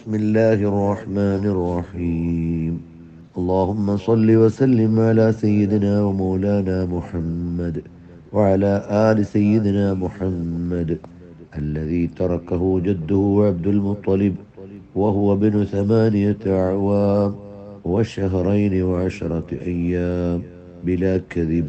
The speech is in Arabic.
بسم الله الرحمن الرحيم. اللهم صل وسلم على سيدنا ومولانا محمد وعلى آل سيدنا محمد الذي تركه جده عبد المطلب وهو ابن ثمانية أعوام وشهرين وعشرة أيام بلا كذب.